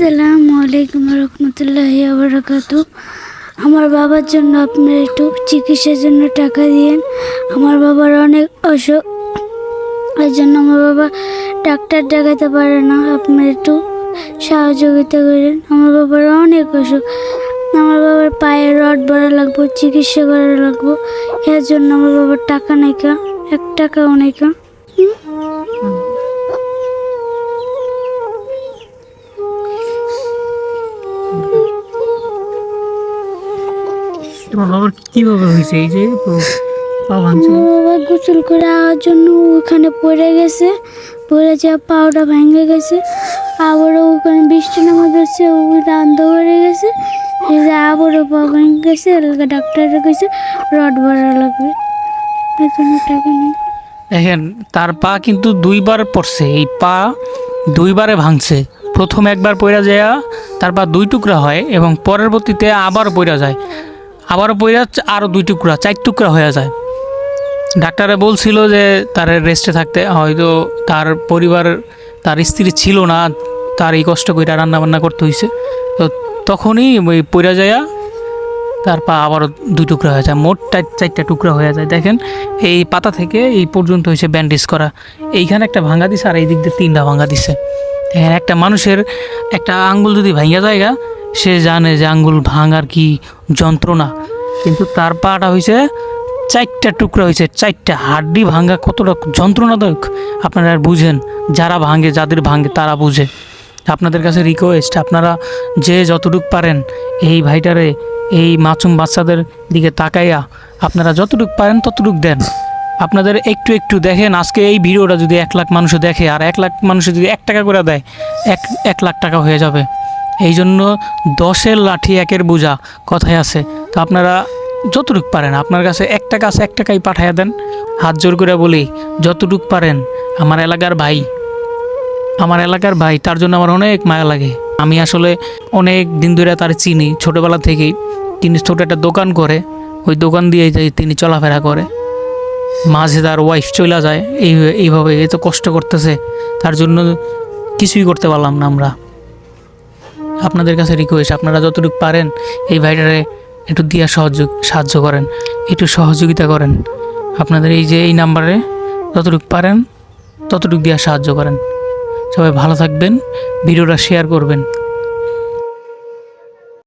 আসসালামু আলাইকুম রহমতুল্লাহ বারাকাতু আমার বাবার জন্য আপনার একটু চিকিৎসার জন্য টাকা দিয়েন। আমার বাবার অনেক অসুখ এর জন্য আমার বাবা ডাক্তার দেখাতে পারে না। আপনার একটু সহযোগিতা করেন। আমার বাবার অনেক অসুখ। আমার বাবার পায়ে রড ভরা লাগবো, চিকিৎসা করা লাগবো। এর জন্য আমার বাবার টাকা নাই কা এক টাকাও নাই কা তোমার বাবার কীভাবে হয়েছে? এই যে বাবা গোসল করে আওয়ার জন্য ওখানে পড়ে গেছে। পড়ে যা পাউডার ভেঙে গেছে। আবারও ওখানে বৃষ্টি নামা গেছে ও রান্ধ হয়ে গেছে। এই যে আবারও পা ভেঙে গেছে এলাকা ডাক্তারে গেছে রড ভরা লাগবে। জন্য টাকা নেই। দেখেন তার পা কিন্তু দুইবার পড়ছে। এই পা দুইবারে ভাঙছে। প্রথম একবার পইরা যায় তার পা দুই টুকরা হয় এবং পরবর্তীতে আবার পইরা যায়। আবার পইরা আরও দুই টুকরা, চার টুকরা হয়ে যায়। ডাক্তারে বলছিল যে তার রেস্টে থাকতে, হয়তো তার পরিবার, তার স্ত্রী ছিল না, তার এই কষ্ট করে রান্না বান্না করতে হয়েছে তো তখনই ওই পইরা যায় তার পা আবারও দুই টুকরা হয়ে যায়, মোট চার, চারটা টুকরা হয়ে যায়। দেখেন, এই পাতা থেকে এই পর্যন্ত হয়েছে ব্যান্ডেজ করা। এইখানে একটা ভাঙা দিছে আর এই দিক দিয়ে তিনটা ভাঙা দিছে। একটা মানুষের একটা আঙ্গুল যদি ভাঙা জায়গা সে জানে যে আঙ্গুল ভাঙার কি যন্ত্রণা। কিন্তু তার পাটা হয়েছে চারটা টুকরা হয়েছে চারটা হাড্ডি ভাঙা কতটা যন্ত্রণাদায়ক। আপনারা বুঝেন, যারা ভাঙে, যাদের ভাঙে, তারা বুঝে। আপনাদের কাছে রিকোয়েস্ট আপনারা যে যতটুক পারেন, এই ভাইটারে, এই মাসুম বাচ্চাদের দিকে তাকাইয়া আপনারা যতটুক পারেন ততটুক দেন। আপনাদের একটু একটু দেখেন, আজকে এই ভিডিওটা যদি এক লাখ মানুষ দেখে, আর এক লাখ মানুষ যদি এক টাকা করে দেয়, এক এক লাখ টাকা হয়ে যাবে। এই জন্য দশের লাঠি একের বোঝা কথায় আছে। তো আপনারা যতটুক পারেন, আপনার কাছে এক টাকা আছে এক টাকাই পাঠাইয়া দেন। হাত জোর করে বলি, যতটুক পারেন, আমার এলাকার ভাই, আমার এলাকার ভাই, তার জন্য আমার অনেক মায়া লাগে। আমি আসলে অনেক দিন ধরে তার চিনি। ছোটোবেলা থেকেই তিনি ছোটো একটা দোকান করে, ওই দোকান দিয়ে তিনি চলাফেরা করে। মাঝে তার ওয়াইফ চলে যায়, এই, এইভাবে এত কষ্ট করতেছে, তার জন্য কিছুই করতে পারলাম না আমরা। আপনাদের কাছে রিকোয়েস্ট আপনারা যতটুকু পারেন এই ভাইটারে একটু দিয়া সহযোগ, সাহায্য করেন, একটু সহযোগিতা করেন। আপনাদের এই যে, এই নাম্বারে যতটুকু পারেন, ততটুকু দিয়া সাহায্য করেন। সবাই ভালো থাকবেন, ভিডিওটা শেয়ার করবেন।